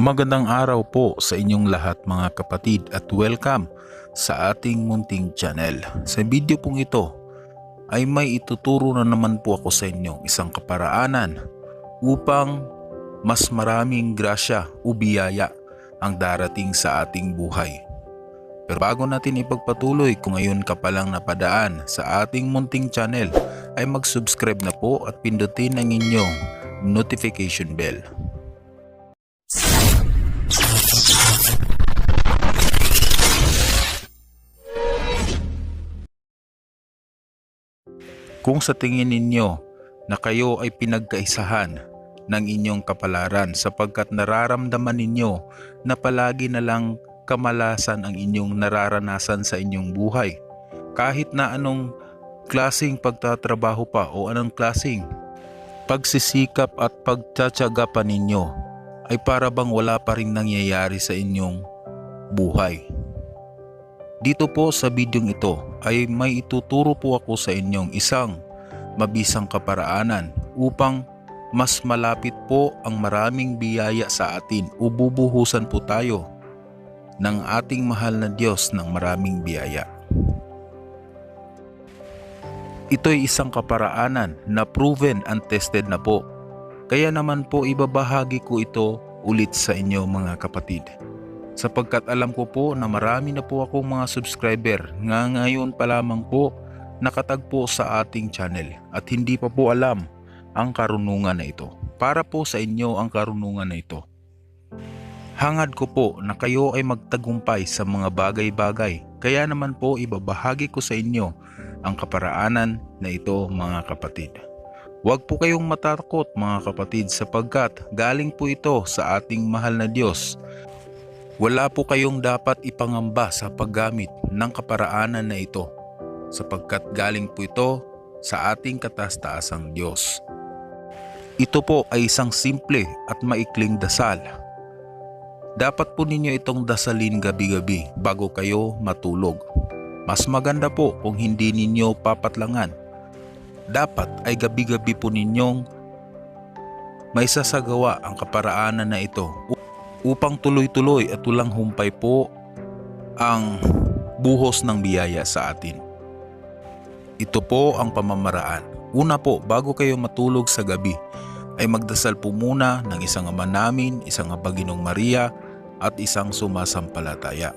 Magandang araw po sa inyong lahat mga kapatid at welcome sa ating munting channel. Sa video pong ito ay may ituturo na naman po ako sa inyo isang kaparaanan upang mas maraming grasya o biyaya ang darating sa ating buhay. Pero bago natin ipagpatuloy kung ngayon ka palang napadaan sa ating munting channel ay mag-subscribe na po at pindutin ang inyong notification bell. Kung sa tingin ninyo na kayo ay pinagkaisahan ng inyong kapalaran sapagkat nararamdaman ninyo na palagi na lang kamalasan ang inyong nararanasan sa inyong buhay. Kahit na anong klasing pagtatrabaho pa o anong klasing pagsisikap at pagtsatsaga pa ninyo ay para bang wala pa rin nangyayari sa inyong buhay. Dito po sa bidyong ito ay may ituturo po ako sa inyong isang mabisang kaparaanan upang mas malapit po ang maraming biyaya sa atin o bubuhusan po tayo ng ating mahal na Diyos ng maraming biyaya. Ito'y isang kaparaanan na proven and tested na po. Kaya naman po ibabahagi ko ito ulit sa inyo mga kapatid sapagkat alam ko po na marami na po akong mga subscriber nga ngayon pa lamang po nakatagpo sa ating channel at hindi pa po alam ang karunungan na ito. Para po sa inyo ang karunungan na ito. Hangad ko po na kayo ay magtagumpay sa mga bagay-bagay kaya naman po ibabahagi ko sa inyo ang kaparaanan na ito mga kapatid. Huwag po kayong matakot mga kapatid sapagkat galing po ito sa ating mahal na Diyos wala po kayong dapat ipangamba sa paggamit ng kaparaanan na ito sapagkat galing po ito sa ating katastaasang Diyos. Ito po ay isang simple at maikling dasal. Dapat po ninyo itong dasalin gabi-gabi bago kayo matulog. Mas maganda po kung hindi ninyo papatlangan. Dapat ay gabi-gabi po ninyong may sasagawa ang kaparaanan na ito upang tuloy-tuloy at walang humpay po ang buhos ng biyaya sa atin. Ito po ang pamamaraan. Una po, bago kayo matulog sa gabi, ay magdasal po muna ng isang ama namin, isang abaginong Maria, at isang sumasampalataya.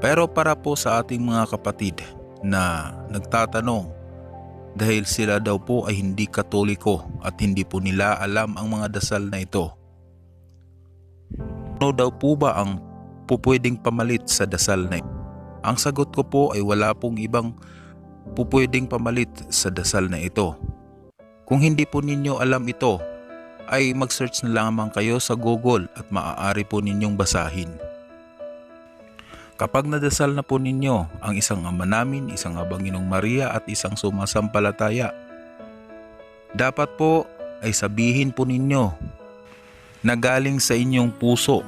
Pero para po sa ating mga kapatid na nagtatanong dahil sila daw po ay hindi katoliko at hindi po nila alam ang mga dasal na ito ano daw po ba ang pupwedeng pamalit sa dasal na ito? Ang sagot ko po ay wala pong ibang pupwedeng pamalit sa dasal na ito. Kung hindi po ninyo alam ito, ay mag-search na lamang kayo sa Google at maaari po ninyong basahin. Kapag nadasal na po ninyo ang isang ama namin, isang abanginong Maria at isang sumasampalataya, dapat po ay sabihin po ninyo na galing sa inyong puso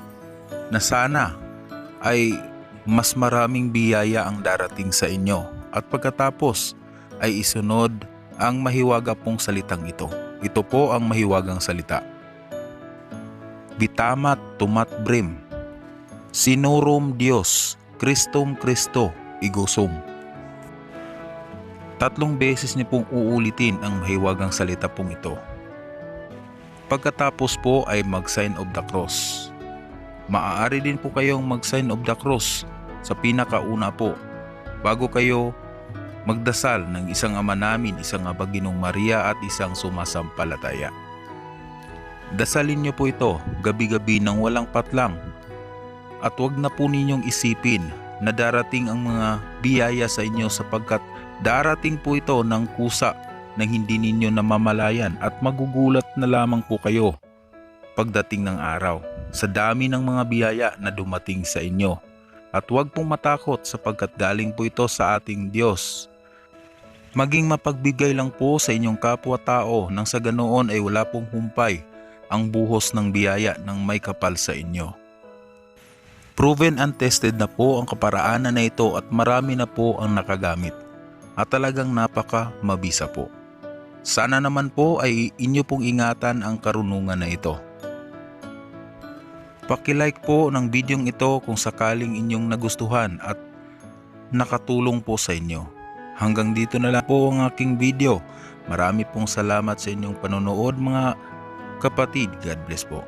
na sana ay mas maraming biyaya ang darating sa inyo at pagkatapos ay isunod ang mahiwaga pong salitang ito. Ito po ang mahiwagang salita. Bitamat tumat brim. Sinurum Dios, Kristum Kristo, igusum. Tatlong beses niyo pong uulitin ang mahiwagang salita pong ito Pagkatapos po ay mag-sign of the cross. Maaari din po kayong mag-sign of the cross sa pinakauna po bago kayo magdasal ng isang ama namin, isang abaginong Maria at isang sumasampalataya. Dasalin niyo po ito gabi-gabi ng walang patlang at huwag na po ninyong isipin na darating ang mga biyaya sa inyo sapagkat darating po ito ng kusa na hindi ninyo namamalayan at magugulat na lamang po kayo pagdating ng araw sa dami ng mga biyaya na dumating sa inyo. At huwag pong matakot sapagkat galing po ito sa ating Diyos. Maging mapagbigay lang po sa inyong kapwa-tao nang sa ganoon ay wala pong humpay ang buhos ng biyaya ng may kapal sa inyo. Proven and tested na po ang kaparaanan na ito at marami na po ang nakagamit at talagang napaka mabisa po. Sana naman po ay inyo pong ingatan ang karunungan na ito. Pakilike po ng bidyong ito kung sakaling inyong nagustuhan at nakatulong po sa inyo. Hanggang dito na lang po ang aking video. Marami pong salamat sa inyong panonood mga kapatid. God bless po.